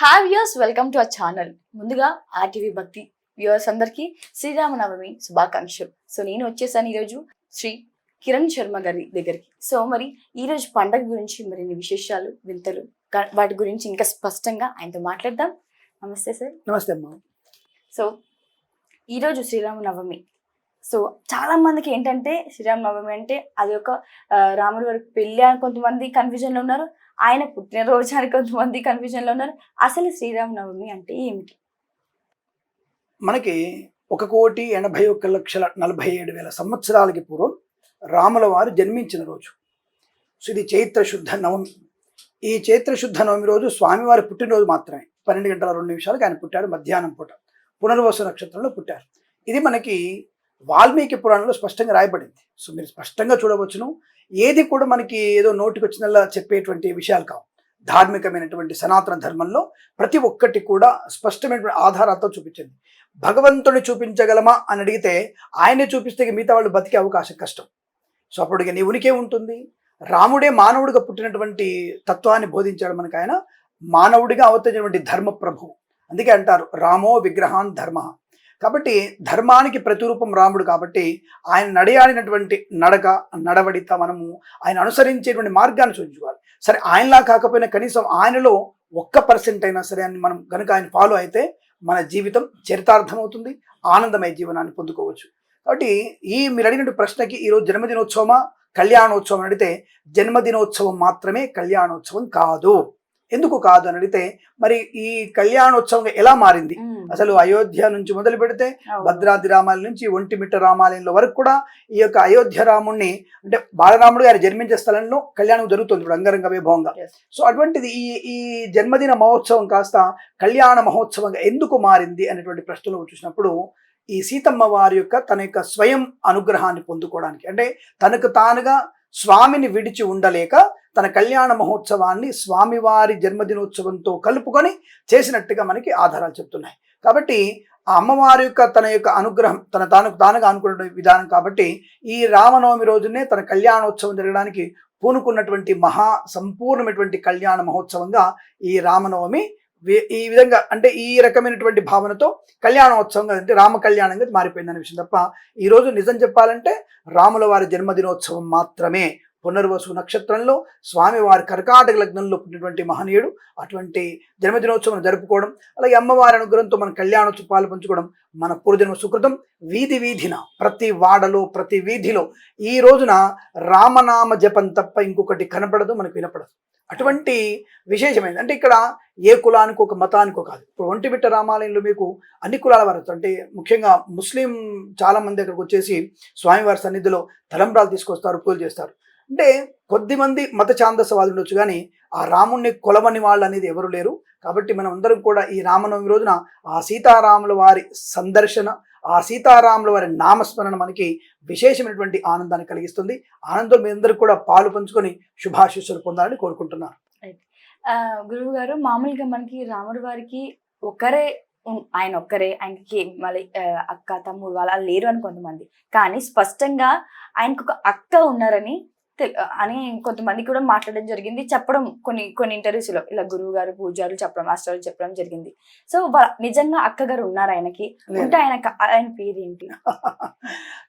Hi viewers welcome to our channel ముందుగా RTV Bhakti viewers అందరికీ శ్రీరామనవమి శుభాకాంక్షలు. సో నేను వచ్చేసాను ఈరోజు శ్రీ కిరణ్ శర్మ గారి దగ్గరికి. సో మరి ఈ రోజు పండగ గురించి మరిన్ని విశేషాలు వింతలు వాటి గురించి ఇంకా స్పష్టంగా ఆయనతో మాట్లాడదాం. నమస్తే సార్. నమస్తే అమ్మా. సో ఈరోజు శ్రీరామనవమి. సో చాలా మందికి ఏంటంటే శ్రీరామనవమి అంటే అది ఒక రాముడి వారి పెళ్ళి అని కొంతమంది కన్ఫ్యూజన్లో ఉన్నారు. ఆయన పుట్టినరోజు అని కొంతమంది కన్ఫ్యూజన్లో ఉన్నారు. అసలు శ్రీరామనవమి అంటే ఏమిటి? మనకి ఒక కోటి ఎనభై ఒక్క లక్షల నలభై ఏడు వేల సంవత్సరాలకి పూర్వం రాముల వారు జన్మించిన రోజు. సో ఇది చైత్ర శుద్ధ నవమి. ఈ చైత్ర శుద్ధ నవమి రోజు స్వామివారి పుట్టినరోజు మాత్రమే. పన్నెండు గంటల రెండు నిమిషాలకు ఆయన పుట్టాడు మధ్యాహ్నం పూట. పునర్వసు నక్షత్రంలో పుట్టారు. ఇది మనకి వాల్మీకి పురాణంలో స్పష్టంగా రాయబడింది. సో మీరు స్పష్టంగా చూడవచ్చును. ఏది కూడా మనకి ఏదో నోటికి వచ్చినలా చెప్పేటువంటి విషయాలు కావు. ధార్మికమైనటువంటి సనాతన ధర్మంలో ప్రతి ఒక్కటి కూడా స్పష్టమైనటువంటి ఆధారాలతో చూపించింది. భగవంతుని చూపించగలమా అని అడిగితే ఆయనే చూపిస్తే మిగతా వాళ్ళు బతికే అవకాశం కష్టం. సో అప్పుడు నీ ఉనికే ఉంటుంది. రాముడే మానవుడిగా పుట్టినటువంటి తత్వాన్ని బోధించాడు మనకు ఆయన. మానవుడిగా అవతరించినటువంటి ధర్మ ప్రభువు అందుకే అంటారు రామో విగ్రహాన్ ధర్మ. కాబట్టి ధర్మానికి ప్రతిరూపం రాముడు కాబట్టి ఆయన నడయాడినటువంటి నడక నడవడిత మనము ఆయన అనుసరించేటువంటి మార్గాన్ని చూపించుకోవాలి. సరే ఆయనలా కాకపోయినా కనీసం ఆయనలో ఒక్క పర్సెంట్ అయినా సరే అని మనం కనుక ఆయన ఫాలో అయితే మన జీవితం చరితార్థమవుతుంది ఆనందమయ జీవనాన్ని పొందుకోవచ్చు. కాబట్టి ఈ మీరు అడిగిన ప్రశ్నకి ఈరోజు జన్మదినోత్సవమా కళ్యాణోత్సవం అడిగితే జన్మదినోత్సవం మాత్రమే కళ్యాణోత్సవం కాదు. ఎందుకు కాదు అని అడిగితే మరి ఈ కళ్యాణోత్సవం ఎలా మారింది అసలు అయోధ్య నుంచి మొదలు పెడితే. భద్రాద్రి రామాలయం నుంచి ఒంటిమిట్ట రామాలయంలో వరకు కూడా ఈ యొక్క అయోధ్య రాముణ్ణి అంటే బాలరాముడు గారు జన్మించే స్థలంలో కళ్యాణం జరుగుతుంది ఇప్పుడు అంగరంగ వైభవంగా. సో అటువంటిది ఈ ఈ జన్మదిన మహోత్సవం కాస్త కళ్యాణ మహోత్సవంగా ఎందుకు మారింది అనేటువంటి ప్రశ్నలు చూసినప్పుడు ఈ సీతమ్మ వారి యొక్క తన యొక్క స్వయం అనుగ్రహాన్ని పొందుకోవడానికి అంటే తనకు తానుగా స్వామిని విడిచి ఉండలేక తన కళ్యాణ మహోత్సవాన్ని స్వామివారి జన్మదినోత్సవంతో కలుపుకొని చేసినట్టుగా మనకి ఆధారాలు చెప్తున్నాయి. కాబట్టి ఆ అమ్మవారి యొక్క తన యొక్క అనుగ్రహం తన తాను తానుగా అనుకున్న విధానం కాబట్టి ఈ రామనవమి రోజునే తన కళ్యాణోత్సవం జరగడానికి పూనుకున్నటువంటి మహా సంపూర్ణమైనటువంటి కళ్యాణ మహోత్సవంగా ఈ రామనవమి ఈ విధంగా అంటే ఈ రకమైనటువంటి భావనతో కళ్యాణోత్సవంగా అంటే రామ కళ్యాణంగా మారిపోయిందనే విషయం తప్ప ఈరోజు నిజం చెప్పాలంటే రాముల వారి జన్మదినోత్సవం మాత్రమే పునర్వసు నక్షత్రంలో స్వామివారి కర్కాటక లగ్నంలో పుట్టినటువంటి మహనీయుడు అటువంటి జన్మదినోత్సవం జరుపుకోవడం అలాగే అమ్మవారి అనుగ్రహంతో మన కళ్యాణోత్సవ పాలు పంచుకోవడం మన పూర్వజన్మ సుకృతం. వీధి వీధిన ప్రతి వాడలో ప్రతి వీధిలో ఈ రోజున రామనామ జపం తప్ప ఇంకొకటి కనపడదు మనకు వినపడదు. అటువంటి విశేషమైనది. అంటే ఇక్కడ ఏ కులానికి ఒక మతానికో కాదు. ఇప్పుడు ఒంటిమిట్ట రామాలయంలో మీకు అన్ని కులాల వారు అంటే ముఖ్యంగా ముస్లిం చాలామంది అక్కడికి వచ్చేసి స్వామివారి సన్నిధిలో తలంబ్రాలు తీసుకొస్తారు పూజలు చేస్తారు. అంటే కొద్దిమంది మత ఛాందసవాదులు ఉండొచ్చు కానీ ఆ రాముణ్ణి కొలవని వాళ్ళు అనేది ఎవరు లేరు. కాబట్టి మనం అందరం కూడా ఈ రామనవమి రోజున ఆ సీతారాముల వారి సందర్శన ఆ సీతారాముల వారి నామస్మరణ మనకి విశేషమైనటువంటి ఆనందాన్ని కలిగిస్తుంది. ఆనందం మీ అందరూ కూడా పాలు పంచుకొని శుభాశిస్సులు పొందాలని కోరుకుంటున్నాను. గురువు గారు మామూలుగా మనకి రాముడి వారికి ఒకరే ఆయన ఒక్కరే ఆయనకి మళ్ళీ అక్క తమ్ముడు వాళ్ళు లేరు అని కొంతమంది. కానీ స్పష్టంగా ఆయనకు ఒక అక్క ఉన్నారని అని కొంతమంది కూడా మాట్లాడడం జరిగింది. చెప్పడం కొన్ని కొన్ని ఇంటర్వ్యూస్లో ఇలా గురువు గారు పూజారులు చెప్పడం మాస్టర్లు చెప్పడం జరిగింది. సో నిజంగా అక్క గారు ఉన్నారు ఆయనకి. ఉంటే ఆయన ఆయన పేరేంటి?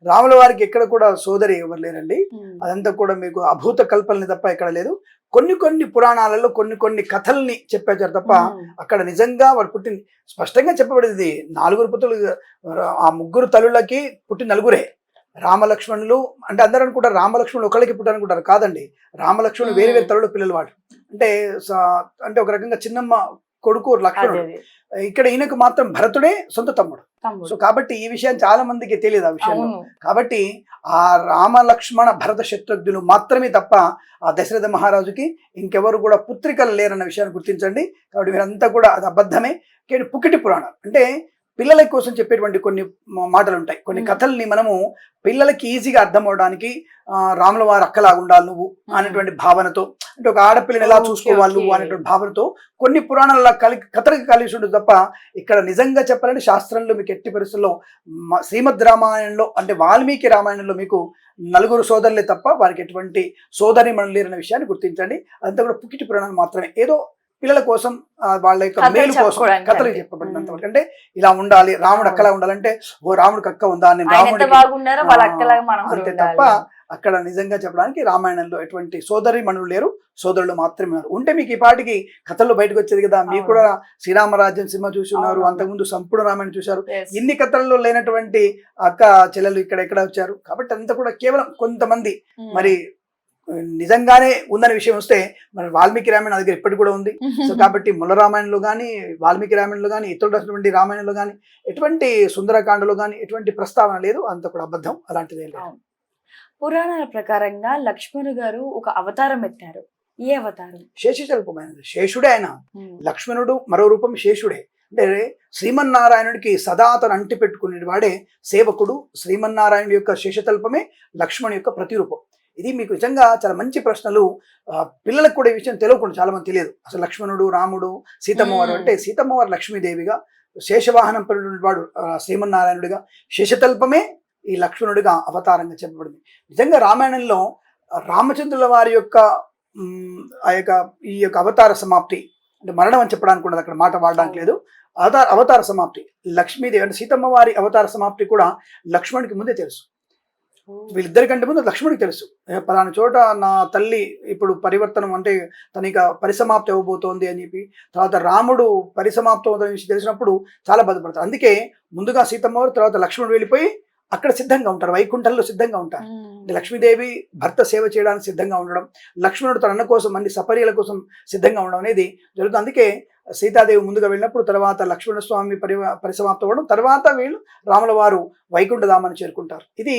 రాముల వారికి ఎక్కడ కూడా సోదరి ఎవరు లేరండి. అదంతా కూడా మీకు అభూత కల్పనని తప్ప ఎక్కడ లేదు. కొన్ని కొన్ని పురాణాలలో కొన్ని కొన్ని కథల్ని చెప్పారు తప్ప అక్కడ నిజంగా వాడు పుట్టింది. స్పష్టంగా చెప్పబడింది నాలుగురు పుత్రులు ఆ ముగ్గురు తల్లులకి పుట్టిన నలుగురే. రామలక్ష్మణులు అంటే అందరూ అనుకుంటారు రామలక్ష్మణులు ఒకళ్ళకి పుట్టారనుకుంటారు కాదండి. రామలక్ష్మణులు వేరు వేరు తల్లుడు పిల్లలు వాడు అంటే అంటే ఒక రకంగా చిన్నమ్మ కొడుకు లక్ష్మణుడు. ఇక్కడ ఈయనకు మాత్రం భరతుడే సొంత తమ్ముడు. సో కాబట్టి ఈ విషయం చాలా మందికి తెలియదు ఆ విషయం కాబట్టి ఆ రామ లక్ష్మణ భరత శత్రుఘ్నులు మాత్రమే తప్ప ఆ దశరథ మహారాజుకి ఇంకెవరు కూడా పుత్రికలు లేరన్న విషయాన్ని గుర్తించండి. కాబట్టి మీరంతా కూడా అది అబద్ధమే. కానీ పుకిటి పురాణాలు. అంటే పిల్లల కోసం చెప్పేటువంటి కొన్ని మాటలు ఉంటాయి కొన్ని. కథల్ని మనము పిల్లలకి ఈజీగా అర్థం అవడానికి రాముల వారు అక్కలాగా ఉండాలి నువ్వు అనేటువంటి భావనతో. అంటే ఒక ఆడపిల్లని ఎలా చూసుకోవాలి నువ్వు. అనేటువంటి భావనతో కొన్ని పురాణాల కలి కథలకి కలిసి ఉంటుంది తప్ప ఇక్కడ నిజంగా చెప్పాలంటే శాస్త్రంలో మీకు ఎట్టి పరిస్థితుల్లో శ్రీమద్ రామాయణంలో అంటే వాల్మీకి రామాయణంలో మీకు నలుగురు సోదరులే తప్ప వారికి ఎటువంటి సోదరి మనం లేరన్న విషయాన్ని గుర్తించండి. అదంతా కూడా పుకిటి పురాణాలు మాత్రమే. ఏదో పిల్లల కోసం వాళ్ళ యొక్క కథలు మేలు కోసం కథలు. చెప్పబడినంత. వరకు అంటే ఇలా ఉండాలి రాముడు అక్కలా ఉండాలంటే ఓ రాముడికి అక్క ఉందా నేను మనం కూడా అంతే. తప్ప అక్కడ నిజంగా చెప్పడానికి రామాయణంలో ఎటువంటి సోదరి మనులు లేరు సోదరులు మాత్రమే ఉన్నారు ఉంటే మీకు ఈ పాటికి కథల్లో బయటకు వచ్చేది కదా మీకు. కూడా శ్రీరామరాజ్యం సినిమా చూసి ఉన్నారు. అంతకుముందు సంపూర్ణ రామాయణం చూశారు. ఇన్ని కథల్లో లేనటువంటి అక్క చెల్లెలు ఇక్కడ ఎక్కడ వచ్చారు కాబట్టి అంతా కూడా కేవలం కొంతమంది ఉమ్. మరి నిజంగానే ఉందనే విషయం వస్తే మరి వాల్మీకి రామాయణం దగ్గర ఇప్పటికి కూడా ఉంది. సో కాబట్టి ముల్ల రామాయణంలో కానీ వాల్మీకి రామాయణంలో కానీ ఇతరులు రాసినటువంటి రామాయణంలో కానీ ఎటువంటి సుందరకాండలో కానీ ఎటువంటి ప్రస్తావన లేదు. అంత కూడా అబద్ధం అలాంటిది లేదు. పురాణాల ప్రకారంగా లక్ష్మణుడు గారు ఒక అవతారం ఎత్తారు. ఏ అవతారం? శేషశల్పమైనది శేషుడే ఆయన. లక్ష్మణుడు మరో రూపం శేషుడే. అంటే శ్రీమన్నారాయణుడికి సదా తను అంటి పెట్టుకునే వాడే సేవకుడు. శ్రీమన్నారాయణుడి యొక్క శేషతల్పమే లక్ష్మణుడి యొక్క ప్రతిరూపం. ఇది మీకు నిజంగా చాలా మంచి ప్రశ్నలు. పిల్లలకు కూడా ఈ విషయం తెలియకుండా చాలా మంది తెలియదు. అసలు లక్ష్మణుడు రాముడు సీతమ్మ వారు మ్మ్. అంటే సీతమ్మ వారు లక్ష్మీదేవిగా శేషవాహనం వాడు శ్రీమన్నారాయణుడిగా శేషతల్పమే ఈ లక్ష్మణుడిగా అవతారంగా చెప్పబడింది. నిజంగా రామాయణంలో రామచంద్రుల వారి యొక్క ఆ యొక్క ఈ యొక్క అవతార సమాప్తి అంటే మరణం అని చెప్పడానికి కూడా అక్కడ మాట వాడడానికి లేదు. అవతార అవతార సమాప్తి లక్ష్మీదేవి అంటే సీతమ్మ వారి అవతార సమాప్తి కూడా లక్ష్మణుడికి ముందే తెలుసు. వీళ్ళిద్దరికంటే ముందు లక్ష్మణుడికి తెలుసు. పలానా చోట నా తల్లి ఇప్పుడు పరివర్తనం అంటే తన ఇక పరిసమాప్తి అవ్వబోతోంది అని చెప్పి తర్వాత రాముడు పరిసమాప్తం అవుతుందని విషయం తెలిసినప్పుడు చాలా బాధపడతారు. అందుకే ముందుగా సీతమ్మ వారు తర్వాత లక్ష్మణుడు వెళ్ళిపోయి అక్కడ సిద్ధంగా ఉంటారు. వైకుంఠంలో సిద్ధంగా ఉంటారు. లక్ష్మీదేవి భర్త సేవ చేయడానికి సిద్ధంగా ఉండడం లక్ష్మణుడు తన అన్న కోసం అన్ని సపర్యల కోసం సిద్ధంగా ఉండడం అనేది జరుగుతుంది. అందుకే సీతాదేవి ముందుగా వెళ్ళినప్పుడు తర్వాత లక్ష్మణ స్వామి పరి పరిసమాప్తం అవ్వడం తర్వాత వీళ్ళు రాముల వారు వైకుంఠధామాన్ని చేరుకుంటారు. ఇది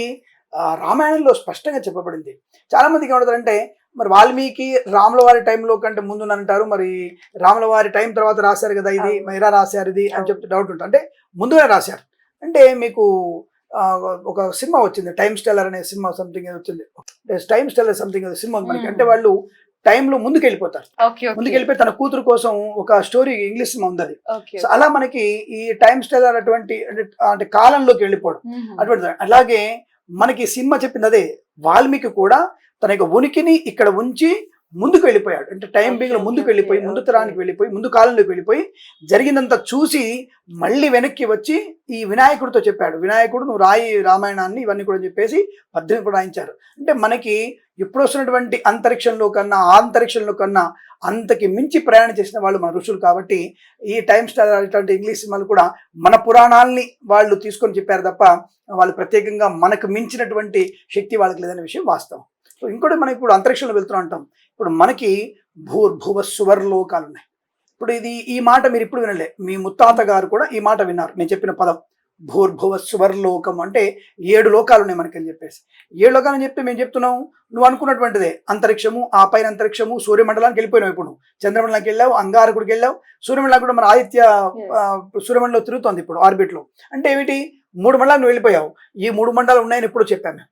రామాయణంలో స్పష్టంగా చెప్పబడింది చాలా మందికి ఏమంటారంటే మరి వాల్మీకి రాముల వారి టైంలో కంటే ముందు అంటారు మరి రాముల వారి టైం తర్వాత రాశారు కదా ఇది. మరి రాశారు ఇది అని. చెప్తే డౌట్ ఉంటుంది అంటే ముందుగా రాశారు అంటే మీకు ఒక సినిమా వచ్చింది టైమ్ స్టెల్లర్ అనే సినిమా సంథింగ్ వచ్చింది టైమ్ స్టెల్లర్ సంథింగ్ సినిమా మనకి. అంటే వాళ్ళు టైంలో ముందుకు వెళ్ళిపోతారు. ముందుకు వెళ్ళిపోయి తన కూతురు కోసం ఒక స్టోరీ ఇంగ్లీష్ సినిమా ఉంది సో అలా మనకి ఈ టైమ్ స్టెల్లర్ అటువంటి అంటే కాలంలోకి వెళ్ళిపోవడం. అటువంటి అలాగే మనకి సినిమా చెప్పినదే వాల్మీకి కూడా తన యొక్క ఉనికిని ఇక్కడ ఉంచి ముందుకు వెళ్ళిపోయాడు. అంటే టైం Okay, బీగ్లో okay, ముందుకు వెళ్ళిపోయి ముందు. తరానికి వెళ్ళిపోయి ముందు కాలంలోకి వెళ్ళిపోయి జరిగిందంతా చూసి మళ్ళీ వెనక్కి వచ్చి ఈ వినాయకుడితో చెప్పాడు. వినాయకుడు నువ్వు రాయి రామాయణాన్ని ఇవన్నీ కూడా చెప్పేసి పద్దెనిమిది రాయించారు. అంటే మనకి ఇప్పుడు వస్తున్నటువంటి అంతరిక్షంలో కన్నా ఆ అంతరిక్షంలో కన్నా అంతకి మించి ప్రయాణం చేసిన వాళ్ళు మన ఋషులు కాబట్టి ఈ టైమ్ స్టార్ ఇట్లాంటి ఇంగ్లీష్ సినిమాలు కూడా మన పురాణాల్ని వాళ్ళు తీసుకొని చెప్పారు తప్ప వాళ్ళు ప్రత్యేకంగా మనకు మించినటువంటి శక్తి వాళ్ళకి లేదనే విషయం వాస్తవం. సో ఇంకోటి మనం ఇప్పుడు అంతరిక్షంలో వెళ్తున్నాం అంటాం ఇప్పుడు మనకి భూర్భువ సువర్లోకాలు ఉన్నాయి. ఇప్పుడు ఇది ఈ మాట మీరు ఇప్పుడు వినలే. మీ ముత్తాత గారు కూడా ఈ మాట విన్నారు. నేను చెప్పిన పదం. భూర్భువ సువర్లోకం అంటే ఏడు లోకాలు ఉన్నాయి మనకి అని చెప్పేసి. ఏడు లోకాలు అని చెప్తే మేము చెప్తున్నాం. నువ్వు అనుకున్నటువంటిదే. అంతరిక్షము ఆ పైన అంతరిక్షము సూర్యమండలానికి వెళ్ళిపోయినావు ఇప్పుడు చంద్రమండలానికి వెళ్ళావు అంగారకుడికి వెళ్ళావు. సూర్యమండలం కూడా మన ఆదిత్య సూర్యమండలం తిరుగుతోంది ఇప్పుడు ఆర్బిట్లో అంటే ఏమిటి? మూడు మండలాలు నువ్వు వెళ్ళిపోయావు. ఈ మూడు మండలాలు ఉన్నాయని ఎప్పుడు చెప్పాను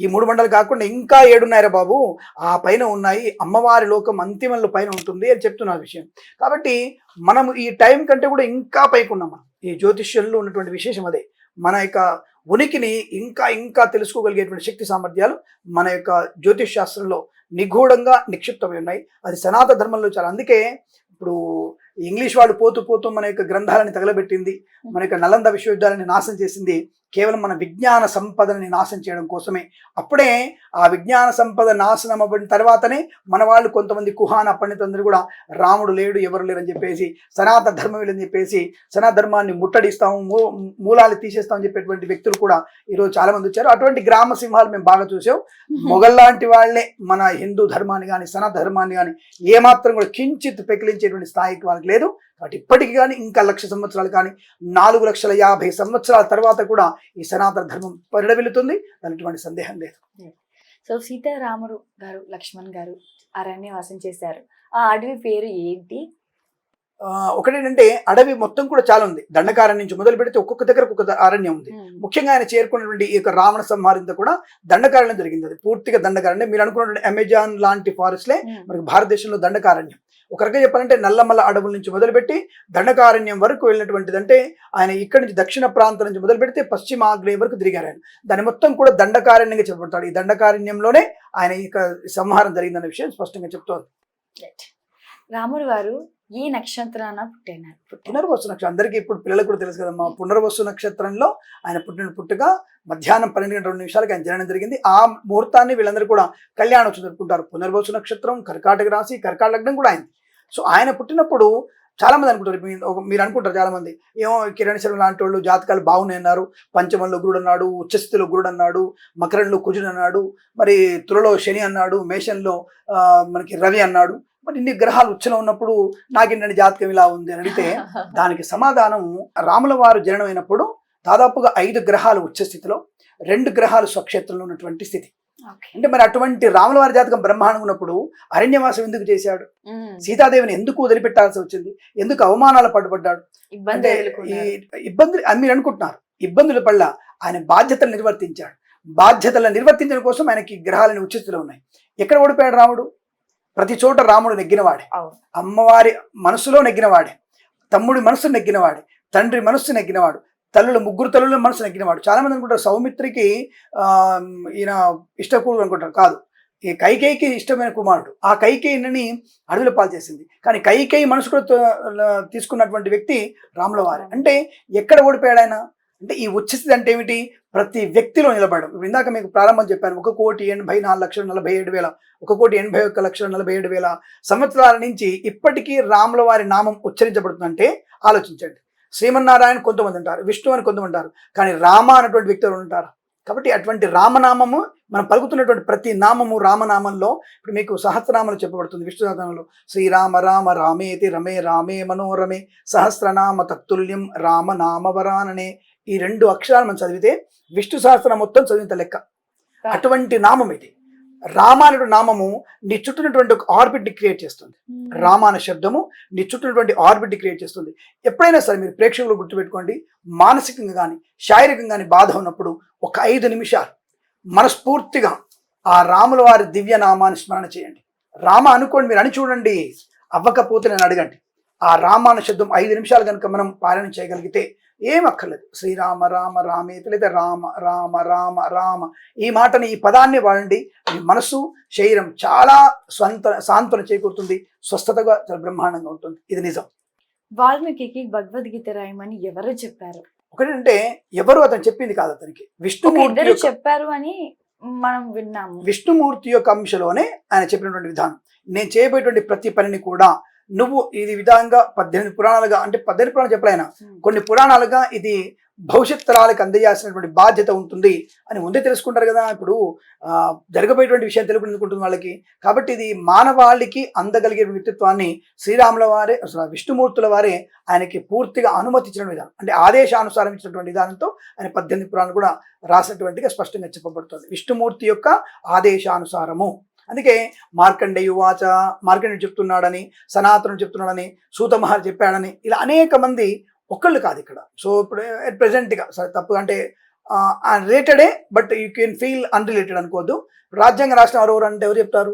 ఈ మూడు మండలు కాకుండా ఇంకా ఏడున్నాయిరా బాబు. ఆ పైన ఉన్నాయి. అమ్మవారి లోకం అంతిమంలో పైన ఉంటుంది అని చెప్తున్న విషయం. కాబట్టి మనం ఈ టైం కంటే కూడా ఇంకా పైకున్నాం మనం. ఈ జ్యోతిష్యంలో ఉన్నటువంటి విశేషం అదే. మన యొక్క ఉనికిని ఇంకా ఇంకా తెలుసుకోగలిగేటువంటి శక్తి సామర్థ్యాలు మన యొక్క జ్యోతిష్ శాస్త్రంలో నిగూఢంగా నిక్షిప్తమై ఉన్నాయి. అది సనాతన ధర్మంలో చాలా. అందుకే ఇప్పుడు ఇంగ్లీష్ వాళ్ళు పోతూ పోతూ మన యొక్క గ్రంథాలని తగలబెట్టింది. మన యొక్క నలంద విశ్వవిద్యాలయాన్ని నాశనం చేసింది. కేవలం మన విజ్ఞాన సంపదని నాశనం చేయడం కోసమే. అప్పుడే ఆ విజ్ఞాన సంపద నాశనం అవ్వడిన తర్వాతనే మన వాళ్ళు కొంతమంది కుహాన పండితులందరూ కూడా రాముడు లేడు ఎవరు లేరు అని చెప్పేసి సనాతన ధర్మం అని చెప్పేసి సనాతన ధర్మాన్ని ముట్టడిస్తాము మూ- మూలాలు తీసేస్తామని చెప్పేటువంటి వ్యక్తులు కూడా ఈరోజు చాలా మంది వచ్చారు. అటువంటి గ్రామ సింహాలు మేము బాగా చూసాం. మొఘల్లాంటి వాళ్ళే మన హిందూ ధర్మాన్ని కానీ సనాతన ధర్మాన్ని కానీ ఏమాత్రం కూడా కించిత్ పెకిలించేటువంటి స్థాయికి వాళ్ళకి లేదు. కాబట్టి ఇప్పటికి కానీ ఇంకా లక్ష సంవత్సరాలు కానీ నాలుగు లక్షల యాభై సంవత్సరాల తర్వాత కూడా ఈ సనాతన ధర్మం పరిడవిల్లుతుంది దాని ఎటువంటి సందేహం లేదు. సో సీతారాముడు గారు లక్ష్మణ్ గారు అరణ్యవాసం చేశారు. ఆ అడవి పేరు ఏంటి? ఒకటేంటంటే అడవి మొత్తం కూడా చాలా ఉంది. దండకారణ్యం నుంచి మొదలు పెడితే ఒక్కొక్క దగ్గర ఒక్కొక్క అరణ్యం ఉంది. ముఖ్యంగా ఆయన చేరుకున్నటువంటి ఈ యొక్క రావణ సంహారంతో కూడా దండకారణ్యం జరిగింది. అది పూర్తిగా దండకారణ్యం. మీరు అనుకున్నటువంటి అమెజాన్ లాంటి ఫారెస్ట్లే మనకి భారతదేశంలో దండకారణ్యం. ఒక రకంగా చెప్పాలంటే నల్లమల్ల అడవుల నుంచి మొదలుపెట్టి దండకారణ్యం వరకు వెళ్ళినటువంటిది అంటే ఆయన ఇక్కడి నుంచి దక్షిణ ప్రాంతం నుంచి మొదలు పెడితే పశ్చిమ ఆగ్నేయం వరకు తిరిగారు ఆయన. దాని మొత్తం కూడా దండకారణ్యంగా చెప్పబడతాడు. ఈ దండకారణ్యంలోనే ఆయన ఇక సంహారం జరిగిందన్న విషయం స్పష్టంగా చెప్తోంది. రాముడు వారు ఈ నక్షత్రాన పుట్టినారు. పుట్టినారు పునర్వసు నక్షత్రం. అందరికీ ఇప్పుడు పిల్లలకు కూడా తెలుసు కదమ్మా. పునర్వసు నక్షత్రంలో ఆయన పుట్టిన పుట్టుక మధ్యాహ్నం పన్నెండు గంటల రెండు నిమిషాలకి ఆయన జననం జరిగింది. ఆ ముహూర్తాన్ని వీళ్ళందరూ కూడా కళ్యాణోత్సవం జరుపుకుంటారు. పునర్వసు నక్షత్రం కర్కాటక రాశి కర్కాటక లగ్నం కూడా అయింది సో ఆయన పుట్టినప్పుడు చాలా మంది అనుకుంటారు. మీరు అనుకుంటారు చాలా మంది. ఏమో కిరణ్ శర్మ లాంటి వాళ్ళు జాతకాలు బాగున్నాయి అన్నారు. పంచమంలో గురుడు అన్నాడు ఉచ్చస్థితిలో గురుడు అన్నాడు మకరంలో కుజుడు అన్నాడు మరి తులలో శని అన్నాడు మేషంలో మనకి రవి అన్నాడు. మరి ఇన్ని గ్రహాలు ఉచ్చలో ఉన్నప్పుడు నాకేంటంటే జాతకం ఇలా ఉంది అని అడిగితే దానికి సమాధానం రాముల వారు జననమైనప్పుడు దాదాపుగా ఐదు గ్రహాలు ఉచ్చ స్థితిలో రెండు గ్రహాలు స్వక్షేత్రంలో ఉన్నటువంటి స్థితి. అంటే మరి అటువంటి రాముల వారి జాతకం బ్రహ్మాండంగా ఉన్నప్పుడు అరణ్యవాసం ఎందుకు చేశాడు. సీతాదేవిని ఎందుకు వదిలిపెట్టాల్సి వచ్చింది? ఎందుకు అవమానాలు ఇబ్బంది అంటే ఈ. ఇబ్బందులు అని మీరు అనుకుంటున్నారు. ఇబ్బందుల పట్ల ఆయన బాధ్యతలు నిర్వర్తించాడు. బాధ్యతలను నిర్వర్తించడం కోసం ఆయనకి గ్రహాలని ఉచితులు ఉన్నాయి. ఎక్కడ ఓడిపోయాడు రాముడు? ప్రతి చోట రాముడు నెగ్గినవాడే. అమ్మవారి మనసులో నెగ్గినవాడే. తమ్ముడి మనసు నెగ్గినవాడే. తండ్రి మనస్సు నెగ్గినవాడు. తల్లులు ముగ్గురు తల్లుల మనసు నెగ్గినవాడు. చాలా మంది అనుకుంటారు సౌమిత్రికి ఈయన ఇష్టకూడు అనుకుంటారు. కాదు. ఈ కైకేయికి ఇష్టమైన కుమారుడు. ఆ కైకేయిని అడవిలో పాలు చేసింది. కానీ కైకేయి మనసు కూడా తీసుకున్నటువంటి వ్యక్తి రాములవారి అంటే ఎక్కడ ఓడిపోయాడు ఆయన? అంటే ఈ ఉచ్చస్థితి అంటే ఏమిటి? ప్రతి వ్యక్తిలో నిలబడడం. ఇప్పుడు ఇందాక మీకు ప్రారంభం చెప్పాను. ఒక కోటి ఎనభై నాలుగు లక్షల నలభై ఏడు వేల ఒక కోటి ఎనభై ఒక్క లక్షల నలభై ఏడు వేల సంవత్సరాల నుంచి ఇప్పటికీ రాముల వారి నామం ఉచ్చరించబడుతుందంటే ఆలోచించండి. శ్రీమన్నారాయణ కొంతమంది ఉంటారు విష్ణు అని కొంతమంది ఉంటారు కానీ రామ అన్నటువంటి వ్యక్తులు ఉంటారు? కాబట్టి అటువంటి రామనామము మనం పలుకుతున్నటువంటి ప్రతి నామము రామనామంలో ఇప్పుడు మీకు సహస్రనామాలు చెప్పబడుతుంది విష్ణు సహస్రనామంలో. శ్రీరామ రామ రామేతి రమే రామే మనోరమే సహస్రనామ తత్తుల్యం రామ నామవరాననే ఈ రెండు అక్షరాలు మనం చదివితే విష్ణు సహస్రం మొత్తం చదివినంత లెక్క. అటువంటి నామం ఇది. రామ అనేటువంటి నామము నీ చుట్టూనటువంటి ఒక ఆర్బిట్ని క్రియేట్ చేస్తుంది. ఉమ్. రామ అనే శబ్దము నీ చుట్టూనటువంటి ఆర్బిట్ని క్రియేట్ చేస్తుంది. ఎప్పుడైనా సరే మీరు ప్రేక్షకులు గుర్తుపెట్టుకోండి మానసికంగా కానీ శారీరకంగా కానీ బాధ ఉన్నప్పుడు ఒక ఐదు నిమిషాలు మనస్ఫూర్తిగా ఆ రాముల వారి దివ్య నామాన్ని స్మరణ చేయండి. రామ అనుకోండి మీరు అని చూడండి అవ్వకపోతే నేను అడగండి. ఆ రామ అనే శబ్దం ఐదు నిమిషాలు కనుక మనం పాలన చేయగలిగితే ఏం అక్కర్లేదు. శ్రీరామ రామ రామేతి లేదా రామ రామ రామ రామ. ఈ మాటని ఈ పదాన్ని వాడండి. మీ మనసు శరీరం చాలా స్వంత సాంత్వన చేకూరుతుంది. స్వస్థతగా చాలా బ్రహ్మాండంగా ఉంటుంది. ఇది నిజం. వాల్మీకి భగవద్గీత రాయమని ఎవరు చెప్పారు? ఒకటంటే ఎవరు అతను చెప్పింది కాదు అతనికి. విష్ణుమూర్తి చెప్పారు అని మనం విన్నాము. విష్ణుమూర్తి యొక్క అంశలోనే ఆయన చెప్పినటువంటి విధానం. నేను చేయబోయేటువంటి ప్రతి పనిని కూడా నువ్వు ఇది విధంగా పద్దెనిమిది పురాణాలుగా అంటే పద్దెనిమిది పురాణాలు చెప్పలే ఆయన ఉమ్. కొన్ని పురాణాలుగా ఇది భవిష్యత్ తరాలకు అందజేయాల్సినటువంటి బాధ్యత ఉంటుంది అని ముందే తెలుసుకుంటారు కదా. ఇప్పుడు జరగబోయేటువంటి విషయం తెలుపుకుంటుంది వాళ్ళకి. కాబట్టి ఇది మానవాళికి అందగలిగే వ్యక్తిత్వాన్ని శ్రీరాముల వారే విష్ణుమూర్తుల వారే ఆయనకి పూర్తిగా అనుమతించిన విధానం అంటే ఆదేశానుసారం ఇచ్చినటువంటి విధానంతో ఆయన పద్దెనిమిది పురాణాలు కూడా రాసినటువంటిగా స్పష్టంగా చెప్పబడుతుంది. విష్ణుమూర్తి యొక్క ఆదేశానుసారము. అందుకే మార్కండేయు వాచ మార్కండేయుడు చెప్తున్నాడని సనాతనుడు చెప్తున్నాడని సూత మహర్షి చెప్పాడని ఇలా అనేక మంది ఒక్కళ్ళు కాదు ఇక్కడ. సో ఇప్పుడు ఎట్ ప్రెసెంట్గా సరే తప్పు అంటే రిలేటెడే but you can feel unrelated అనుకోవద్దు. రాజ్యాంగ రాష్ట్రం ఎవరు అంటే ఎవరు చెప్తారు?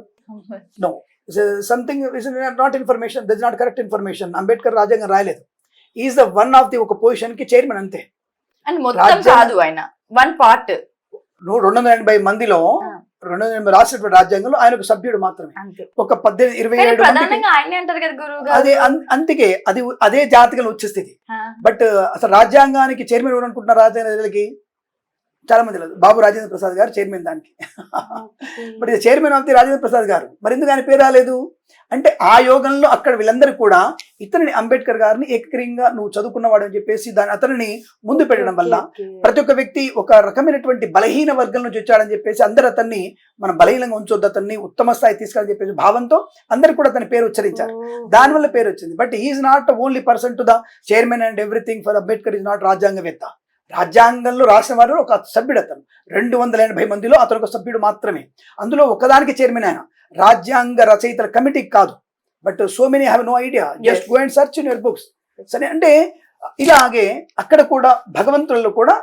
No something is not information that not correct information Ambedkar రాజ్యాంగం రాయలేదు. Is the one of the ఒక పొజిషన్కి చైర్మన్ అంతే. అని మొత్తం కాదు ఆయన. వన్ పార్ట్ నువ్వు రెండు వందల ఎనభై మందిలో. రెండు వందల ఎనభై రాసినటువంటి రాజ్యాంగంలో ఆయన ఒక సభ్యుడు మాత్రమే. ఒక పద్దెనిమిది ఇరవై ఏడు అదే అందుకే అది అదే జాతకం వచ్చేస్తుంది ఆ, బట్ అసలు రాజ్యాంగానికి చైర్మన్ ఎవరు అనుకుంటున్నారు రాజ్యాంగానికి చాలా మంది లేదు బాబు రాజేంద్ర ప్రసాద్ గారు చైర్మన్ దానికి. బట్ ఇది chairman of the Rajendra Prasad గారు. మరి ఎందుకు ఆయన పేరు రాలేదు? అంటే ఆ యోగంలో అక్కడ వీళ్ళందరూ కూడా ఇతనిని అంబేద్కర్ గారిని ఏకగ్రీయంగా నువ్వు చదువుకున్నవాడు అని చెప్పేసి దాని అతనిని ముందు పెట్టడం వల్ల. ప్రతి ఒక్క వ్యక్తి ఒక రకమైనటువంటి బలహీన వర్గం నుంచి వచ్చాడని చెప్పేసి అందరు అతన్ని మనం బలహీనంగా ఉంచొద్దు అతన్ని ఉత్తమ స్థాయి తీసుకెళ్ళని చెప్పేసి భావంతో అందరు కూడా అతని పేరు ఉచ్చరించారు. దానివల్ల పేరు వచ్చింది. But is not only person to the chairman and everything for Ambedkar is not రాజ్యాంగవేత్త. రాజ్యాంగంలో రాసిన వారు ఒక సభ్యుడు అతను. రెండు వందల ఎనభై మందిలో అతను ఒక సభ్యుడు మాత్రమే. అందులో ఒకదానికి చైర్మన్ ఆయన. రాజ్యాంగ రచయితల కమిటీకి కాదు. But so many have no idea just. Go and search in your books సరే అంటే ఇలాగే అక్కడ కూడా భగవంతులలో కూడా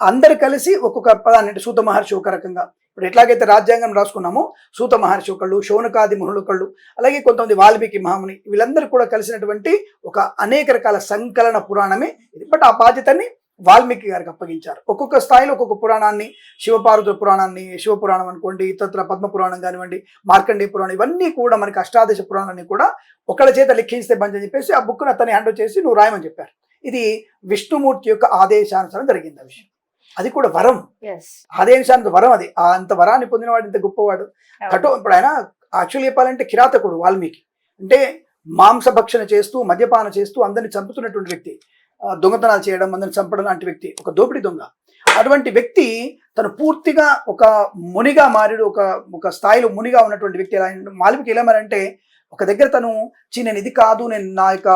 అందరు కలిసి ఒక్కొక్క పదాన్ని అంటే సూత మహర్షి ఒక రకంగా. ఇప్పుడు ఎట్లాగైతే రాజ్యాంగం రాసుకున్నామో సూత మహర్షి ఒకళ్ళు శౌనకాది మునులు ఒకళ్ళు అలాగే కొంతమంది వాల్మీకి మహాముని వీళ్ళందరూ కూడా కలిసినటువంటి ఒక అనేక రకాల సంకలన పురాణమే ఇది. బట్ ఆ బాధ్యతని వాల్మీకి గారికి అప్పగించారు. ఒక్కొక్క స్థాయిలో ఒక్కొక్క పురాణాన్ని శివపార్వతుల పురాణాన్ని శివపురాణం అనుకోండి ఇతర పద్మ పురాణం కానివ్వండి మార్కండేయ పురాణం ఇవన్నీ కూడా మనకి అష్టాదశ పురాణాన్ని కూడా ఒకళ్ళ చేత లిఖిస్తే బంద్ అని చెప్పేసి ఆ బుక్ను అతన్ని హ్యాండ్ చేసి నువ్వు రాయమని చెప్పారు. ఇది విష్ణుమూర్తి యొక్క ఆదేశానుసారం జరిగింది ఆ విషయం. అది కూడా వరం. ఆదేశానికి వరం అది. అంత వరాన్ని పొందినవాడు ఇంత గొప్పవాడు. కఠో ఇప్పుడు ఆయన యాక్చువల్లీ చెప్పాలంటే కిరాతకుడు వాల్మీకి. అంటే మాంసభక్షణ చేస్తూ మద్యపాన చేస్తూ అందరిని చంపుతున్నటువంటి వ్యక్తి. దొంగతనాలు చేయడం అందరిని చంపడం లాంటి వ్యక్తి ఒక దోపిడీ దొంగ. అటువంటి వ్యక్తి తను పూర్తిగా ఒక మునిగా మారిడు ఒక ఒక స్థాయిలో మునిగా ఉన్నటువంటి వ్యక్తి ఎలా? వాల్మీకి ఎలా మారంటే ఒక దగ్గర తను చీ నేను ఇది కాదు నేను నా యొక్క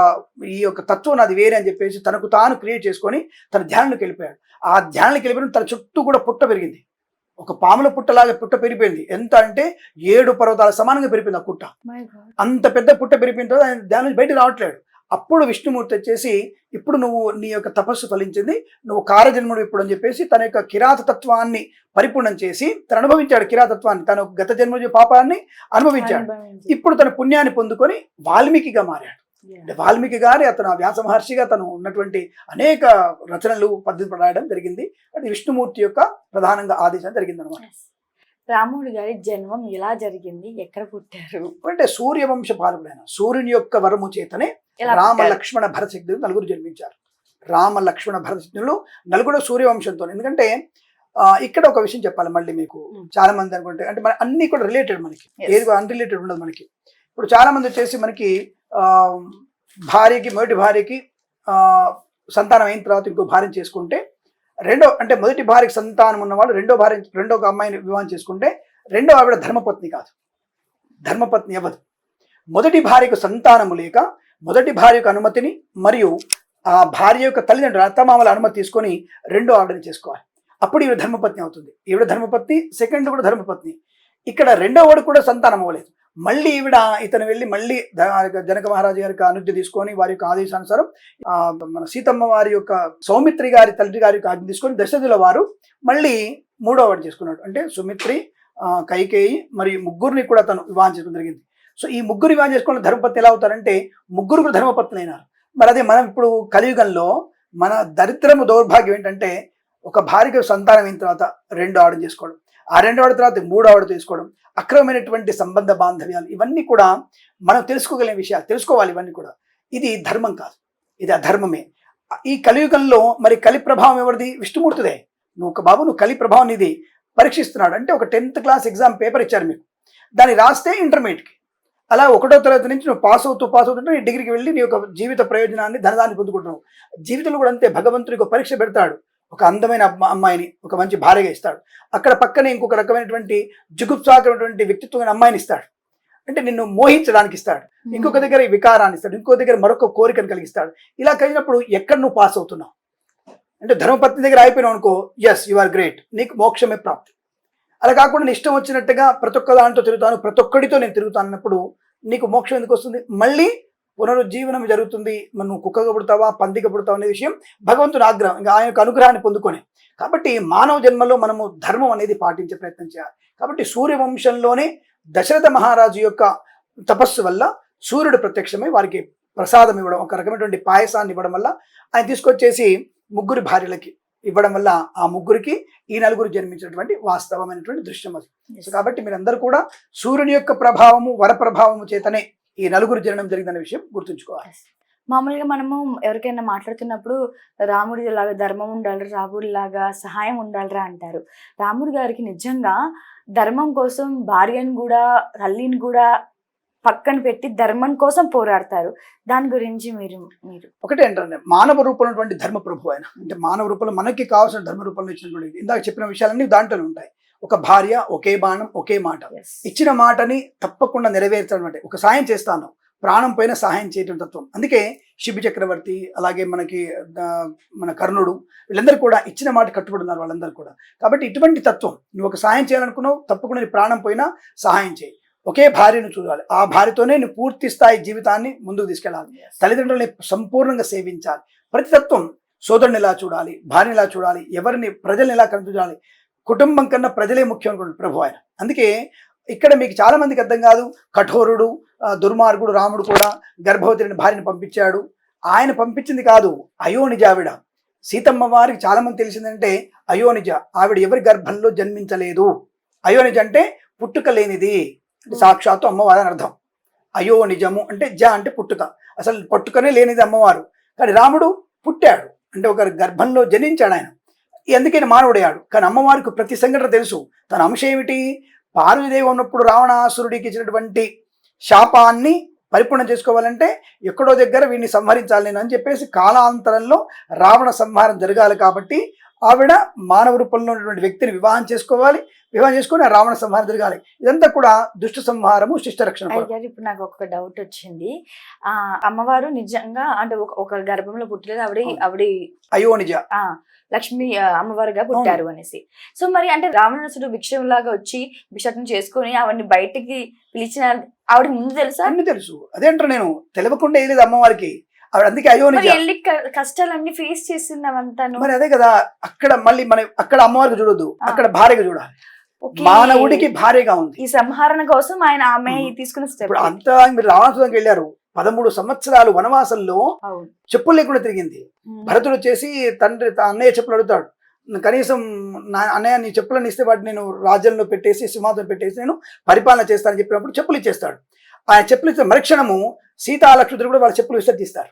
ఈ యొక్క తత్వం నాది వేరే అని చెప్పేసి తనకు తాను క్రియేట్ చేసుకొని తన ధ్యానంలోకి వెళ్ళిపోయాడు. ఆ ధ్యానంలోకి వెళ్ళిపోయిన తన చుట్టూ కూడా పుట్ట పెరిగింది. ఒక పాముల పుట్టలాగా పుట్ట పెరిగిపోయింది. ఎంత అంటే ఏడు పర్వతాల సమానంగా పెరిగిపోయింది ఆ పుట్ట. అంత పెద్ద పుట్ట పెరిగిపోయిన తర్వాత ఆయన ధ్యానం బయట రావట్లేడు. అప్పుడు విష్ణుమూర్తి వచ్చేసి ఇప్పుడు నువ్వు నీ యొక్క తపస్సు ఫలించింది నువ్వు కారజన్ముడు ఇప్పుడు అని చెప్పేసి తన యొక్క కిరాత తత్వాన్ని పరిపూర్ణం చేసి తను అనుభవించాడు కిరాతత్వాన్ని. తన గత జన్మ పాపాన్ని అనుభవించాడు. ఇప్పుడు తన పుణ్యాన్ని పొందుకొని వాల్మీకిగా మారాడు. అంటే వాల్మీకి గారి అతను వ్యాస మహర్షిగా తను ఉన్నటువంటి అనేక రచనలు పద్ధతి రాయడం జరిగింది. అది విష్ణుమూర్తి యొక్క ప్రధానంగా ఆదేశం జరిగింది అనమాట రాముడి గారి జన్మం ఎలా జరిగింది? ఎక్కడ పుట్టారు? అంటే సూర్యవంశ పాలకుడైన సూర్యుని యొక్క వరము చేతనే రామ? లక్ష్మణ భరతశక్తులు నలుగురు జన్మించారు. రామ లక్ష్మణ భరతశక్తులు నలుగురు సూర్యవంశంతో ఎందుకంటే ఇక్కడ ఒక విషయం చెప్పాలి మళ్ళీ మీకు. చాలా మంది అనుకుంటే అంటే మన అన్ని కూడా రిలేటెడ్ మనకి. ఏది అన్రిలేటెడ్ ఉండదు మనకి. ఇప్పుడు చాలా మంది వచ్చేసి మనకి ఆ, భార్యకి మొదటి భార్యకి ఆ, సంతానం అయిన తర్వాత ఇంకో భార్యను చేసుకుంటే రెండో అంటే మొదటి భార్యకి సంతానం ఉన్నవాళ్ళు రెండో భార్య రెండో అమ్మాయిని వివాహం చేసుకుంటే రెండో ఆవిడ ధర్మపత్ని కాదు. ధర్మపత్ని అవ్వదు. మొదటి భార్యకు సంతానము లేక మొదటి భార్య యొక్క అనుమతిని మరియు ఆ భార్య యొక్క తల్లిదండ్రులు అత్తమామల అనుమతి తీసుకొని రెండో ఆవిడని చేసుకోవాలి. అప్పుడు ఈవిడ ధర్మపత్ని అవుతుంది. ఈవిడ ధర్మపత్ని సెకండ్ కూడా ధర్మపత్ని. ఇక్కడ రెండో వాడు కూడా సంతానం అవ్వలేదు. మళ్ళీ ఈవిడ ఇతను వెళ్ళి మళ్ళీ జనక మహారాజు గారికి అనుజ్ఞ తీసుకొని వారి యొక్క ఆదేశానుసారం ఆ, మన సీతమ్మ వారి యొక్క సౌమిత్రి గారి తల్లి గారి యొక్క ఆజ్ఞ తీసుకొని దశరథుల వారు మళ్ళీ మూడో వాడు చేసుకున్నాడు. అంటే సుమిత్రి కైకేయి మరియు ముగ్గురిని కూడా తను వివాహం చేసుకోవడం జరిగింది. సో ఈ ముగ్గురు వివాహం చేసుకున్న ధర్మపత్ని ఎలా అవుతారంటే ముగ్గురు కూడా ధర్మపత్ని అయినారు. మరి అదే మనం ఇప్పుడు కలియుగంలో మన దరిద్రము దౌర్భాగ్యం ఏంటంటే ఒక భార్యకు సంతానం అయిన తర్వాత రెండు ఆడం చేసుకోవడం. ఆ రెండు ఆవిడ తర్వాత మూడు ఆవిడ తీసుకోవడం అక్రమమైనటువంటి సంబంధ బాంధవ్యాలు ఇవన్నీ కూడా మనం తెలుసుకోగలిగే విషయాలు తెలుసుకోవాలి ఇవన్నీ కూడా. ఇది ధర్మం కాదు. ఇది అధర్మమే ఈ కలియుగంలో మరి కలి ప్రభావం ఎవరిది? విష్ణుమూర్తిదే. నువ్వు ఒక బాబు నువ్వు కలి ప్రభావం ఇది పరీక్షిస్తున్నాడు. అంటే ఒక టెన్త్ క్లాస్ ఎగ్జామ్ పేపర్ ఇచ్చారు మీకు. దాన్ని రాస్తే ఇంటర్మీడియట్కి. అలా ఒకటో తరగతి నుంచి నువ్వు పాస్ అవుతూ పాస్ అవుతుంటే నీ డిగ్రీకి వెళ్ళి నీ యొక్క జీవిత ప్రయోజనాన్ని ధనదాన్ని పొందుకుంటున్నావు. జీవితంలో కూడా అంతే. భగవంతుడికి ఒక పరీక్ష పెడతాడు. ఒక అందమైన అమ్మ- అమ్మాయిని ఒక మంచి భార్యగా ఇస్తాడు. అక్కడ పక్కనే ఇంకొక రకమైనటువంటి జుగుప్సాకరమైనటువంటి వ్యక్తిత్వమైన అమ్మాయిని ఇస్తాడు. అంటే నిన్ను మోహించడానికి ఇస్తాడు. ఇంకొక దగ్గర వికారాన్ని ఇస్తాడు. ఇంకో దగ్గర మరొక కోరికను కలిగిస్తాడు. ఇలా కలిగినప్పుడు ఎక్కడ నువ్వు పాస్ అవుతున్నావు? అంటే ధర్మపత్ని దగ్గర అయిపోయినావు అనుకో ఎస్ యు ఆర్ గ్రేట్ నీకు మోక్షమే ప్రాప్తి. అలా కాకుండా నీ ఇష్టం వచ్చినట్టుగా ప్రతి ఒక్క దాంతో తిరుగుతాను ప్రతి ఒక్కడితో నేను తిరుగుతాను అన్నప్పుడు నీకు మోక్షం ఎందుకు వస్తుంది? మళ్ళీ పునరుజ్జీవనం జరుగుతుంది. నువ్వు కుక్కగా పుడతావా పందిగా పుడతావా అనే విషయం భగవంతుని ఆగ్రహం ఇంకా ఆయన యొక్క అనుగ్రహాన్ని పొందుకొని. కాబట్టి మానవ జన్మలో మనము ధర్మం అనేది పాటించే ప్రయత్నం చేయాలి. కాబట్టి సూర్యవంశంలోనే దశరథ మహారాజు యొక్క తపస్సు వల్ల సూర్యుడు ప్రత్యక్షమై వారికి ప్రసాదం ఇవ్వడం ఒక రకమైనటువంటి పాయసాన్ని ఇవ్వడం వల్ల ఆయన తీసుకొచ్చేసి ముగ్గురు భార్యలకి ఇవ్వడం వల్ల ఆ ముగ్గురికి ఈ నలుగురు జన్మించినటువంటి వాస్తవమైనటువంటి దృశ్యం అది. కాబట్టి మీరందరూ కూడా సూర్యుని యొక్క ప్రభావము వర ప్రభావము చేతనే ఈ నలుగురు జననం జరిగిందనే విషయం గుర్తుంచుకోవాలి. మామూలుగా మనము ఎవరికైనా మాట్లాడుతున్నప్పుడు రాముడి లాగా ధర్మం ఉండాలి రాముడి లాగా సహాయం ఉండాలిరా అంటారు. రాముడి గారికి నిజంగా ధర్మం కోసం భార్యను కూడా తల్లిని కూడా పక్కన పెట్టి ధర్మం కోసం పోరాడతారు. దాని గురించి మీరు మీరు. ఒకటే ఏంటంటే మానవ రూపంలో ఉన్నటువంటి ధర్మ ప్రభు ఆయన. అంటే మానవ రూపంలో మనకి కావాల్సిన ధర్మ రూపంలో ఇచ్చినటువంటి ఇందాక చెప్పిన విషయాలన్నీ దాంట్లో ఉంటాయి. ఒక భార్య ఒకే బాణం ఒకే మాట. ఇచ్చిన మాటని తప్పకుండా నెరవేర్చడం అంటే ఒక సాయం చేస్తాను. ప్రాణం పైన సహాయం చేయటం తత్వం. అందుకే శిబి చక్రవర్తి అలాగే మనకి మన కర్ణుడు వీళ్ళందరూ కూడా ఇచ్చిన మాట కట్టుబడి ఉన్నారు వాళ్ళందరూ కూడా. కాబట్టి ఇటువంటి తత్వం నువ్వు ఒక సాయం చేయాలనుకున్నావు తప్పకుండా నీ ప్రాణం పోయినా సహాయం చేయి. ఒకే భార్యను చూడాలి. ఆ భార్యతోనే నువ్వు పూర్తి స్థాయి జీవితాన్ని ముందుకు తీసుకెళ్ళాలి. తల్లిదండ్రులని సంపూర్ణంగా సేవించాలి. ప్రతి తత్వం సోదరుని ఎలా చూడాలి భార్యని ఎలా చూడాలి ఎవరిని ప్రజల్ని ఎలా కనిపించాలి కుటుంబం కన్నా ప్రజలే ముఖ్యం అనుకోండి ప్రభు ఆయన. అందుకే ఇక్కడ మీకు చాలా మందికి అర్థం కాదు. కఠోరుడు దుర్మార్గుడు రాముడు కూడా గర్భవతిని భార్యను పంపించాడు. ఆయన పంపించింది కాదు అయోనిజావిడ సీతమ్మ వారికి చాలామంది తెలిసిందంటే అయోనిజ. ఆవిడ ఎవరి గర్భంలో జన్మించలేదు. అయోనిజ అంటే పుట్టుక లేనిది. అంటే సాక్షాత్తు అమ్మవారు అని అర్థం. అయోనిజము అంటే జ అంటే పుట్టుక. అసలు పుట్టుకనే లేనిది అమ్మవారు. కానీ రాముడు పుట్టాడు. అంటే ఒక గర్భంలో జనించాడు ఆయన. అందుకని మానవుడయ్యాడు. కానీ అమ్మవారికి ప్రతి సంఘటన తెలుసు. తన అంశం ఏమిటి? పార్వతీదేవి ఉన్నప్పుడు రావణాసురుడికి ఇచ్చినటువంటి శాపాన్ని పరిపూర్ణం చేసుకోవాలంటే ఎక్కడో దగ్గర వీడిని సంహరించాలి నేను అని చెప్పేసి కాలాంతరంలో రావణ సంహారం జరగాలి కాబట్టి ఆవిడ మానవ రూపంలో ఉన్నటువంటి వ్యక్తిని వివాహం చేసుకోవాలి. వివాహం చేసుకుని రావణ సంహారం జరగాలి. ఇదంతా కూడా దుష్ట సంహారము శిష్ట రక్షణ ఇప్పుడు నాకు ఒక డౌట్ వచ్చింది. ఆ అమ్మవారు నిజంగా అంటే ఒక గర్భంలో పుట్టలేదు. ఆవిడ. ఆవిడ అయోనిజ. లక్ష్మి అమ్మవారుగా పుట్టారు అనేసి. సో మరి అంటే రావణాసుడు భిక్షంలాగా వచ్చి భిక్షం చేసుకుని ఆవిడని బయటికి పిలిచిన ఆవిడ ముందు తెలుసా? అన్ని తెలుసు. అదేంటారు నేను తెలియకుండా ఏం లేదు అమ్మవారికి. ఆవిడ అందుకే అయోనిజ వెళ్ళి కష్టాలన్నీ ఫేస్ చేసింది అవంతాను మరి అదే కదా అక్కడ మళ్ళీ మన అక్కడ అమ్మవారికి చూడొద్దు. అక్కడ భార్యగా చూడాలి. మానవుడికి భార్యగా ఉంది. ఈ సంహరణ కోసం ఆయన ఆమె ఉమ్. తీసుకున్న స్టెప్ అంతా మీరు రావణాసురంకి వెళ్ళారు. పదమూడు సంవత్సరాలు వనవాసంలో చెప్పులు లేకుండా తిరిగింది. భరతుడు వచ్చేసి తండ్రి అన్నయ్య చెప్పులు అడుగుతాడు. కనీసం నా అన్నయ్య నీ చెప్పులను ఇస్తే వాటిని నేను రాజ్యంలో పెట్టేసి సింహాసనం పెట్టేసి నేను పరిపాలన చేస్తానని చెప్పినప్పుడు చెప్పులు ఇచ్చేస్తాడు. ఆయన చెప్పులు ఇస్తే మరుక్షణము సీతాలక్ష్మితులు కూడా వాళ్ళ చెప్పులు విసర్జిస్తారు.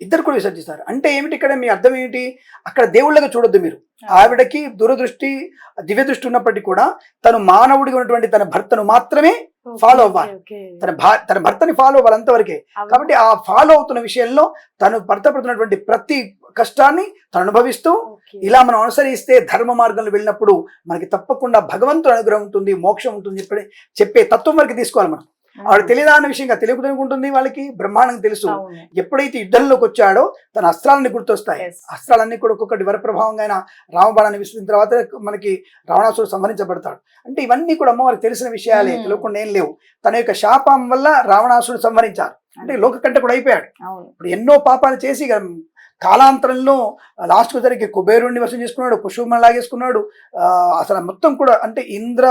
ఇద్దరు కూడా విసర్జిస్తారు. అంటే ఏమిటి ఇక్కడ మీ అర్థం ఏమిటి? అక్కడ దేవుళ్ళగా చూడొద్దు మీరు. ఆవిడకి దూరదృష్టి దివ్య దృష్టి ఉన్నప్పటికీ కూడా తను మానవుడిగా ఉన్నటువంటి తన భర్తను మాత్రమే ఓకే, అవ్వాలి. తన తన భర్తని ఫాలో అవ్వాలి అంతవరకే. కాబట్టి ఆ ఫాలో అవుతున్న విషయంలో తను భర్త పడుతున్నటువంటి ప్రతి కష్టాన్ని తను అనుభవిస్తూ. ఇలా మనం అనుసరిస్తే ధర్మ మార్గంలో వెళ్ళినప్పుడు మనకి తప్పకుండా భగవంతుడు అనుగ్రహం ఉంటుంది మోక్షం ఉంటుంది చెప్పి చెప్పే తత్వం వరకు తీసుకోవాలి మనం ఆవిడ తెలియదా అన్న విషయంగా తెలియకుండా వాళ్ళకి బ్రహ్మాండం తెలుసు. ఎప్పుడైతే యుద్ధంలోకి వచ్చాడో తన అస్త్రాలన్నీ గుర్తొస్తాయి. అస్త్రాలన్నీ కూడా ఒక్కొక్కటి వరప్రభావంగా రామబాణాన్ని విసిరిన తర్వాత మనకి రావణాసుడు సంహరించబడతాడు. అంటే ఇవన్నీ కూడా అమ్మవారికి తెలిసిన విషయాలే Hmm. తెలియకుండా ఏం లేవు. తన యొక్క శాపం వల్ల రావణాసుడు సంహరించారు. అంటే లోక కంటే కూడా అయిపోయాడు. ఇప్పుడు ఎన్నో పాపాలు చేసి కాలాంతరంలో లాస్ట్కు జరిగి కుబేరుణ్ణి వశం చేసుకున్నాడు పుష్పమని లాగేసుకున్నాడు అసలు మొత్తం కూడా అంటే ఇంద్ర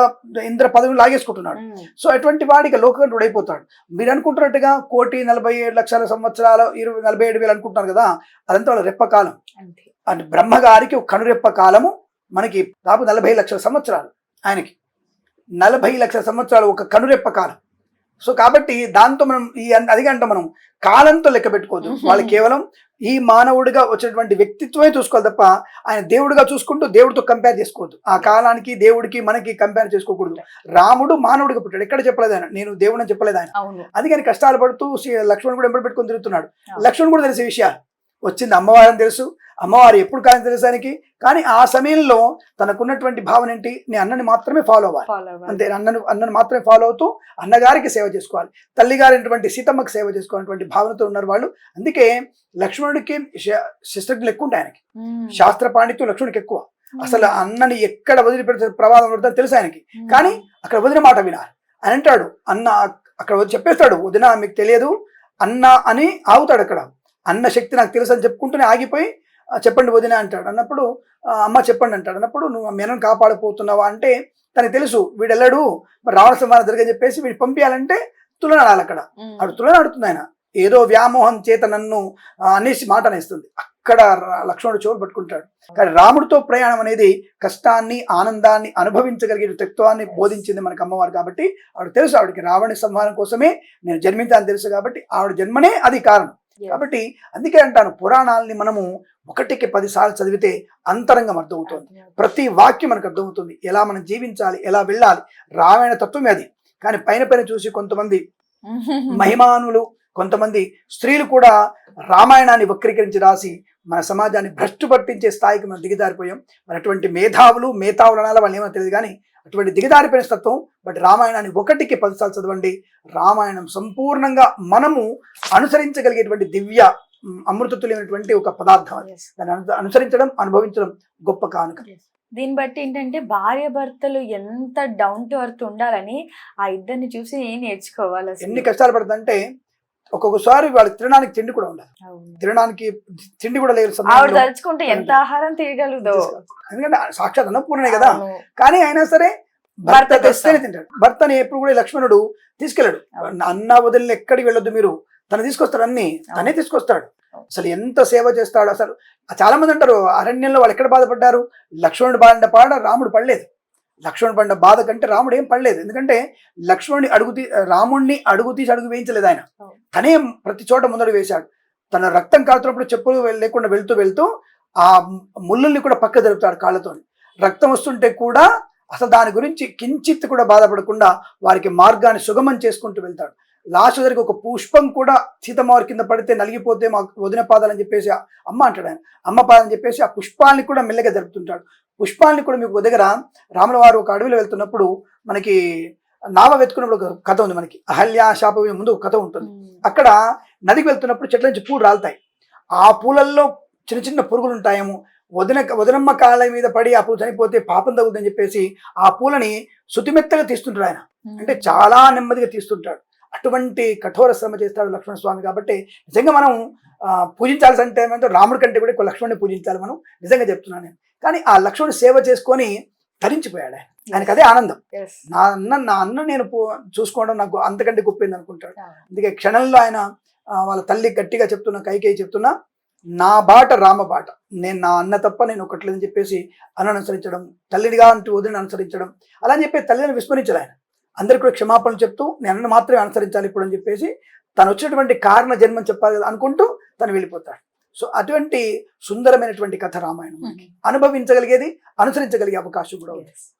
ఇంద్ర పదవిని లాగేసుకుంటున్నాడు. సో అటువంటి వాడికి లోకంటుడు అయిపోతాడు. మీరు అనుకుంటున్నట్టుగా కోటి నలభై ఏడు లక్షల సంవత్సరాలు ఇరవై నలభై ఏడు వేలు అనుకుంటున్నారు కదా అదంతా వాళ్ళ రెప్పకాలం అంతే. అంటే బ్రహ్మగారికి ఒక కనురెప్ప కాలము మనకి దాదాపు నలభై లక్షల సంవత్సరాలు ఆయనకి. నలభై లక్షల సంవత్సరాలు ఒక కనురెప్ప కాలం. సో కాబట్టి దాంతో మనం ఈ అన్- అంటాం మనం కాలంతో లెక్క పెట్టుకోవద్దు. వాళ్ళు కేవలం ఈ మానవుడిగా వచ్చినటువంటి వ్యక్తిత్వమే చూసుకోవాలి తప్ప ఆయన దేవుడిగా చూసుకుంటూ దేవుడితో కంపేర్ చేసుకోవద్దు. ఆ కాలానికి దేవుడికి మనకి కంపేర్ చేసుకోకూడదు. రాముడు మానవుడిగా పుట్టాడు. ఎక్కడ చెప్పలేదు ఆయన? నేను దేవుడని చెప్పలేదు ఆయన. అందుకని కష్టాలు పడుతూ లక్ష్మణుడు కూడా ఎంబడి పెట్టుకొని తిరుగుతున్నాడు. అవును. లక్ష్మణుడు కూడా తెలిసే విషయాలు. వచ్చింది అమ్మవారని తెలుసు. అమ్మవారు ఎప్పుడు కానీ తెలుసు ఆయనకి. కానీ ఆ సమయంలో తనకున్నటువంటి భావన ఏంటి? నేను అన్నని మాత్రమే ఫాలో అవ్వాలి. అంతే అన్నను అన్నను మాత్రమే ఫాలో అవుతూ అన్నగారికి సేవ చేసుకోవాలి. తల్లిగారైనటువంటి సీతమ్మకి సేవ చేసుకోవాలన్నటువంటి భావనతో ఉన్నారు వాళ్ళు. అందుకే లక్ష్మణుడికి శస్త్రజ్ఞులు ఎక్కువ ఉంటాయి ఆయనకి. శాస్త్ర పాండిత్యం లక్ష్మణుడికి ఎక్కువ. అసలు అన్నని ఎక్కడ వదిలిపెడితే ప్రమాదం పడుతుందో తెలుసు ఆయనకి. కానీ అక్కడ వదిన మాట వినాలి. అని అంటాడు. అన్న అక్కడ చెప్పేస్తాడు. వదిన మీకు తెలియదు. అన్న అని ఆగుతాడు అక్కడ. అన్న శక్తి నాకు తెలుసు అని చెప్పుకుంటూనే ఆగిపోయి "ఆ, చెప్పండి వదిన అంటాడు. అన్నప్పుడు "ఆ, అమ్మ చెప్పండి అంటాడు. అన్నప్పుడు నువ్వు ఆ మెనను కాపాడపోతున్నావా అంటే తనకు తెలుసు వీడు వెళ్ళాడు మరి రావణ సంహారం జరగని చెప్పేసి వీడు పంపించాలంటే తులనాడాలి అక్కడ. ఆవిడ తులనాడుతుంది ఆయన. ఏదో వ్యామోహం చేత నన్ను అనేసి మాట అనేస్తుంది అక్కడ లక్ష్మణుడు చెవులు పట్టుకుంటాడు. కానీ రాముడితో ప్రయాణం అనేది కష్టాన్ని ఆనందాన్ని అనుభవించగలిగే తత్వాన్ని బోధించింది మనకు అమ్మవారు కాబట్టి ఆవిడ తెలుసు ఆవిడకి రావణి సంహారం కోసమే నేను జన్మించాలని తెలుసు కాబట్టి ఆవిడ జన్మనే అది కారణం. కాబట్టి అందుకే అంటాను పురాణాలని మనము ఒకటికి పదిసార్లు చదివితే అంతరంగం అర్థమవుతుంది. ప్రతి వాక్యం మనకు అర్థమవుతుంది. ఎలా మనం జీవించాలి ఎలా వెళ్ళాలి రామాయణ తత్వమే అది. కానీ పైన పైన చూసి కొంతమంది మహిమానులు కొంతమంది స్త్రీలు కూడా రామాయణాన్ని వక్రీకరించి రాసి మన సమాజాన్ని భ్రష్టు పట్టించే స్థాయికి మనం దిగజారిపోయాం. మరి అటువంటి మేధావులు మేధావులు అనాల వాళ్ళు ఏమో తెలియదు కానీ అటువంటి దిగజారిపోయిన తత్వం బట్ రామాయణాన్ని ఒకటికి పదిసార్లు చదవండి రామాయణం సంపూర్ణంగా మనము అనుసరించగలిగేటువంటి దివ్య మ్, అమృతతుల్యమైనటువంటి ఒక పదార్థం అది. దాన్ని అను- అనుసరించడం అనుభవించడం గొప్ప కానుక దీన్ని బట్టి ఏంటంటే భార్య భర్తలు ఎంత డౌన్ టు అర్త్ ఉండాలని ఆ ఇద్దరిని చూసి నేర్చుకోవాలి. ఎన్ని కష్టాలు పడుతుందంటే ఒక్కొక్కసారి వాళ్ళ తినడానికి తిండి కూడా అవును. తినడానికి తిండి కూడా లేదు ఆవిడ తలుచుకుంటే ఎంత ఆహారం తిరగలదో ఎందుకంటే సాక్షాత్ అన్నపూర్ణనే కదా. కానీ అయినా సరే భర్త తెస్తేనే. తింటాడు. భర్తని ఎప్పుడు కూడా లక్ష్మణుడు తీసుకెళ్ళాడు. అన్న వదిలిన ఎక్కడికి వెళ్ళొద్దు మీరు? తను తీసుకొస్తాడు అన్ని. తనే తీసుకొస్తాడు. అసలు ఎంత సేవ చేస్తాడు అసలు. చాలా మంది అంటారు అరణ్యంలో వాళ్ళు ఎక్కడ బాధపడ్డారు? లక్ష్మణుడు బాధ పాడ రాముడు పడలేదు. లక్ష్మణుడు పడిన బాధ కంటే రాముడు ఏం పడలేదు. ఎందుకంటే లక్ష్మణుడి అడుగు తీ రాముణ్ణి అడుగు తీసి అడుగు వేయించలేదు ఆయన. తనే ప్రతి చోట ముందడు వేశాడు. తన రక్తం కారుతున్నప్పుడు చెప్పులు లేకుండా వెళ్తూ వెళ్తూ ఆ ముళ్ళుల్ని కూడా పక్క జరుపుతాడు కాళ్ళతో రక్తం వస్తుంటే కూడా అసలు దాని గురించి కించిత్ కూడా బాధపడకుండా వారికి మార్గాన్ని సుగమం చేసుకుంటూ వెళ్తాడు. లాస్ట్ దగ్గరికి ఒక పుష్పం కూడా సీతమ్మ వారి కింద పడితే నలిగిపోతే మాకు వదిన పాదాలని చెప్పేసి ఆ అమ్మ అంటాడు ఆయన. అమ్మ పాదని చెప్పేసి ఆ పుష్పాల్ని కూడా మెల్లగా జరుపుతుంటాడు. పుష్పాల్ని కూడా మీకు దగ్గర రాముల వారు ఒక అడవిలో వెళ్తున్నప్పుడు మనకి నావ వెతుకున్నప్పుడు ఒక కథ ఉంది మనకి. అహల్య శాప ముందు ఒక కథ ఉంటుంది. అక్కడ నదికి వెళ్తున్నప్పుడు చెట్ల నుంచి పూలు రాలుతాయి. ఆ పూలల్లో చిన్న చిన్న పురుగులు ఉంటాయేమో. వదిన వదినమ్మ కాళ్ళ మీద పడి ఆ పూలు చనిపోతే పాపం తగ్గుతుందని చెప్పేసి ఆ పూలని శుతిమెత్తగా తీస్తుంటాడు ఆయన. అంటే చాలా నెమ్మదిగా తీస్తుంటాడు. అటువంటి కఠోర శ్రమ చేస్తాడు లక్ష్మణ స్వామి కాబట్టి నిజంగా మనం పూజించాల్సి అంటే రాముడి కంటే కూడా ఎక్కువ లక్ష్మణ్ణి పూజించాలి మనం. నిజంగా చెప్తున్నాను నేను. కానీ ఆ లక్ష్మణుడు సేవ చేసుకొని తరించిపోయాడు. ఆయన ఆయనకు అదే ఆనందం. నా అన్న నా అన్న నేను చూసుకోవడం నాకు అంతకంటే గొప్పైంది అనుకుంటాడు. అందుకే క్షణంలో ఆయన వాళ్ళ తల్లి గట్టిగా చెప్తున్నా కైకేయి చెప్తున్నా నా బాట రామ బాట. నేను నా అన్న తప్ప నేను ఒకట్లేదని చెప్పేసి అన్నను అనుసరించడం తల్లినిగా అంటూ వదిలిని అనుసరించడం అలా అని చెప్పి తల్లిని విస్మరించాడు ఆయన. అందరికీ కూడా క్షమాపణలు చెప్తూ నేను అన్నను మాత్రమే అనుసరించాలి ఇప్పుడు అని చెప్పేసి తను వచ్చినటువంటి కారణ జన్మని చెప్పాలి కదా అనుకుంటూ తను వెళ్ళిపోతాడు. సో అటువంటి సుందరమైనటువంటి కథ రామాయణం. అనుభవించగలిగేది అనుసరించగలిగే అవకాశం కూడా ఉంది.